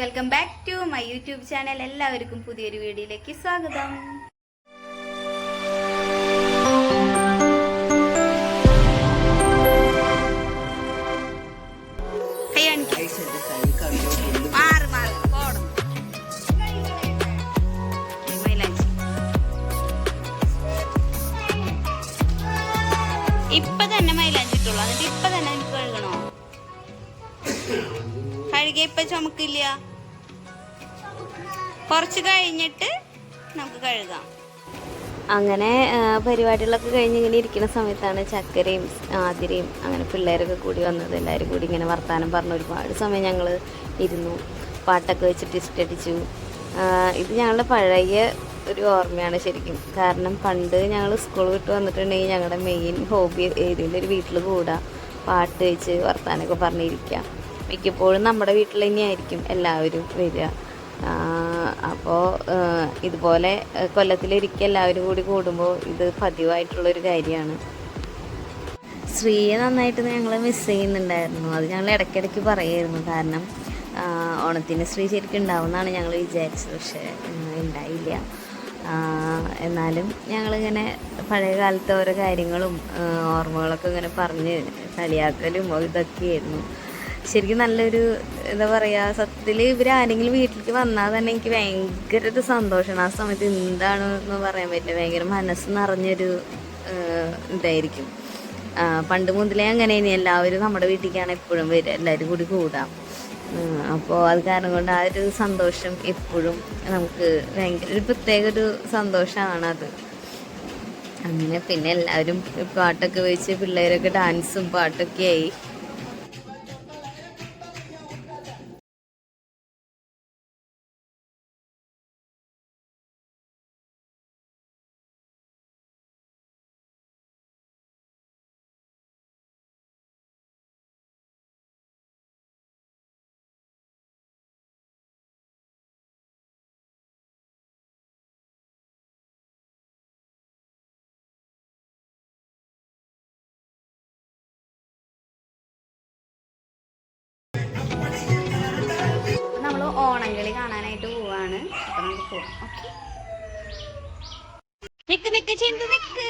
Welcome back to my YouTube channel എല്ലാവർക്കും പുതിയൊരു വീഡിയോയിലേക്ക് സ്വാഗതം. ഇപ്പൊ തന്നെ മൈലാഞ്ചിട്ടുള്ളൂ എന്നിട്ട് ഇപ്പൊ തന്നെ എനിക്ക് കഴുകണോ? കഴുകിയ ഇപ്പൊ ചുമക്കില്ല. കുറച്ച് കഴിഞ്ഞിട്ട് നമുക്ക് കഴുകാം. അങ്ങനെ പരിപാടികളൊക്കെ കഴിഞ്ഞ് ഇങ്ങനെ ഇരിക്കുന്ന സമയത്താണ് ചക്കരയും ആതിരയും അങ്ങനെ പിള്ളേരൊക്കെ കൂടി വന്നത്. എല്ലാവരും കൂടി ഇങ്ങനെ വർത്തമാനം പറഞ്ഞ് ഒരുപാട് സമയം ഞങ്ങൾ ഇരുന്നു. പാട്ടൊക്കെ വെച്ചിട്ട് ഇഷ്ടടിച്ചു ഇത് ഞങ്ങളുടെ പഴയ ഒരു ഓർമ്മയാണ് ശരിക്കും. കാരണം പണ്ട് ഞങ്ങൾ സ്കൂൾ വിട്ട് വന്നിട്ടുണ്ടെങ്കിൽ ഞങ്ങളുടെ മെയിൻ ഹോബി ഏതെങ്കിലും ഒരു വീട്ടിൽ കൂടാ. പാട്ട് വെച്ച് വർത്തമാനമൊക്കെ പറഞ്ഞിരിക്കുക മിക്കപ്പോഴും നമ്മുടെ വീട്ടിൽ തന്നെയായിരിക്കും എല്ലാവരും വരിക. അപ്പോൾ ഇതുപോലെ കൊല്ലത്തിലിരിക്കുക എല്ലാവരും കൂടി കൂടുമ്പോൾ ഇത് പതിവായിട്ടുള്ളൊരു കാര്യമാണ്. ശ്രീയെ നന്നായിട്ട് ഞങ്ങൾ മിസ് ചെയ്യുന്നുണ്ടായിരുന്നു. അത് ഞങ്ങൾ ഇടയ്ക്കിടയ്ക്ക് പറയായിരുന്നു. കാരണം ഓണത്തിന് ശ്രീ ശരിക്കും ഉണ്ടാവുമെന്നാണ് ഞങ്ങൾ വിചാരിച്ചത്. പക്ഷേ ഉണ്ടായില്ല. എന്നാലും ഞങ്ങളിങ്ങനെ പഴയ കാലത്തെ ഓരോ കാര്യങ്ങളും ഓർമ്മകളൊക്കെ ഇങ്ങനെ പറഞ്ഞ് കളിയാക്കലും ഇതൊക്കെയായിരുന്നു. ശരിക്കും നല്ലൊരു എന്താ പറയുക സത്യത്തിൽ ഇവരാരെങ്കിലും വീട്ടിലേക്ക് വന്നാൽ തന്നെ എനിക്ക് ഭയങ്കര സന്തോഷമാണ്. ആ സമയത്ത് എന്താണെന്ന് പറയാൻ പറ്റില്ല. ഭയങ്കര മനസ്സ് നിറഞ്ഞൊരു ഇതായിരിക്കും. പണ്ട് മുതലേ അങ്ങനെ ഇനി എല്ലാവരും നമ്മുടെ വീട്ടിലേക്കാണ് എപ്പോഴും വരിക. എല്ലാവരും കൂടി കൂടാം. അപ്പോൾ അത് കാരണം കൊണ്ട് ആ ഒരു സന്തോഷം എപ്പോഴും നമുക്ക് ഭയങ്കര ഒരു പ്രത്യേക ഒരു സന്തോഷമാണ് അത്. അങ്ങനെ പിന്നെ എല്ലാവരും പാട്ടൊക്കെ വെച്ച് പിള്ളേരൊക്കെ ഡാൻസും പാട്ടൊക്കെ ആയി. പോവാം. ഓക്കെ. നിക്ക് നിക്ക് ചിന്തു നിക്ക്.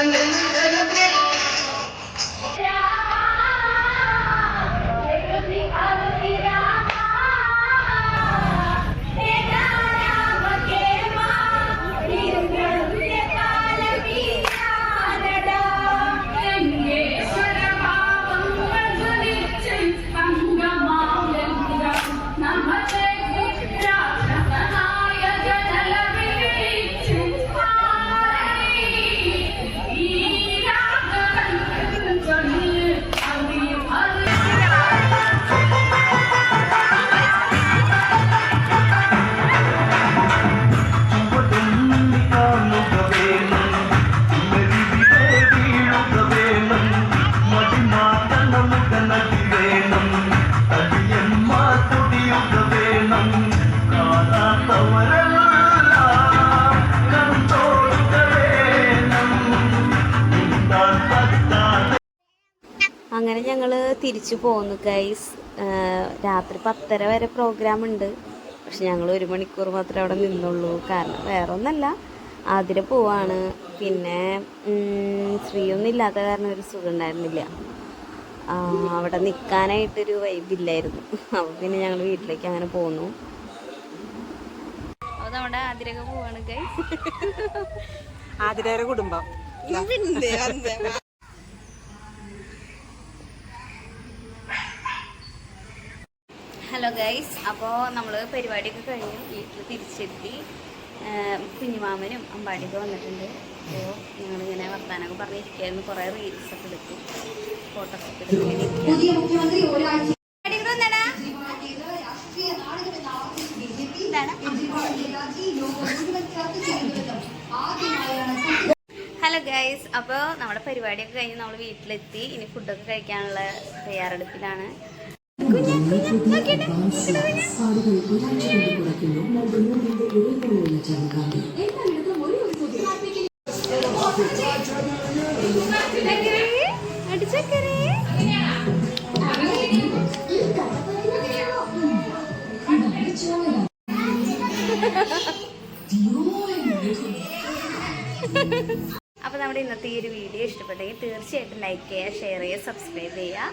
And you. അങ്ങനെ ഞങ്ങൾ തിരിച്ചു പോന്നു ഗൈസ് രാത്രി പത്തര വരെ പ്രോഗ്രാം ഉണ്ട്. പക്ഷെ ഞങ്ങൾ ഒരു മണിക്കൂർ മാത്രമേ അവിടെ നിന്നുള്ളൂ. കാരണം വേറെ ഒന്നല്ല അതിന് പോവാണ്. പിന്നെ സ്ത്രീ ശ്രീയൊന്നും ഇല്ലാത്ത കാരണം ഒരു സുഖം ഉണ്ടായിരുന്നില്ല. അവിടെ നിൽക്കാനായിട്ടൊരു വൈബില്ലായിരുന്നു അപ്പോൾ പിന്നെ ഞങ്ങൾ വീട്ടിലേക്ക് അങ്ങനെ പോന്നു. അപ്പോൾ നമ്മുടെ ആതിരൊക്കെ പോവാണ് ആതിര കുടുംബം. ഹലോ ഗൈസ് അപ്പോൾ നമ്മൾ പരിപാടിയൊക്കെ കഴിഞ്ഞ് വീട്ടിൽ തിരിച്ചെത്തി. കുഞ്ഞുമാമനും അമ്പാടിയൊക്കെ വന്നിട്ടുണ്ട്. അപ്പോൾ ഞങ്ങളിങ്ങനെ വർത്താനൊക്കെ പറഞ്ഞിരിക്കുകയായിരുന്നു കുറേ റീൽസൊക്കെ എടുത്തു. ഫോട്ടോസൊക്കെ ഒരാഴ്ച ഹലോ ഗൈസ് അപ്പോൾ നമ്മുടെ പരിപാടിയൊക്കെ കഴിഞ്ഞ് നമ്മൾ വീട്ടിലെത്തി. ഇനി ഫുഡൊക്കെ കഴിക്കാനുള്ള തയ്യാറെടുപ്പിലാണ്. കുഞ്ഞ്, അപ്പോൾ നമ്മുടെ ഇന്നത്തെ ഈ ഒരു വീഡിയോ ഇഷ്ടപ്പെട്ടെങ്കിൽ തീർച്ചയായിട്ടും ലൈക്ക് ചെയ്യുക ഷെയർ ചെയ്യുക സബ്സ്ക്രൈബ് ചെയ്യുക.